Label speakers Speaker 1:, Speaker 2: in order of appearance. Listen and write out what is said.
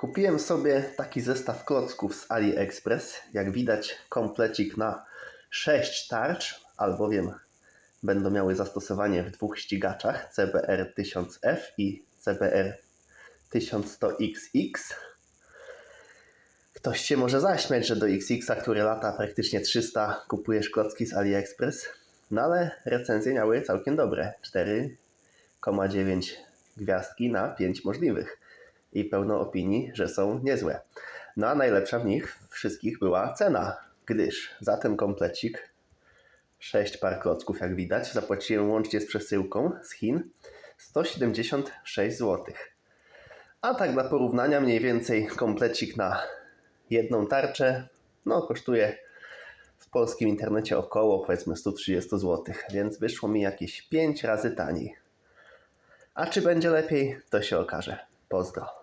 Speaker 1: Kupiłem sobie taki zestaw klocków z AliExpress. Jak widać, komplecik na 6 tarcz, albowiem będą miały zastosowanie w dwóch ścigaczach CBR 1000F i CBR 1100XX. Ktoś się może zaśmiać, że do XX, który lata praktycznie 300, kupujesz klocki z AliExpress. No ale recenzje miały całkiem dobre. 4,9 gwiazdki na 5 możliwych. I pełno opinii, że są niezłe. No a najlepsza w nich wszystkich była cena, gdyż za ten komplecik 6 par klocków, jak widać, zapłaciłem łącznie z przesyłką z Chin 176 zł. A tak dla porównania, mniej więcej komplecik na jedną tarczę, no kosztuje w polskim internecie około powiedzmy 130 zł, więc wyszło mi jakieś 5 razy taniej. A czy będzie lepiej, to się okaże. Pozdro.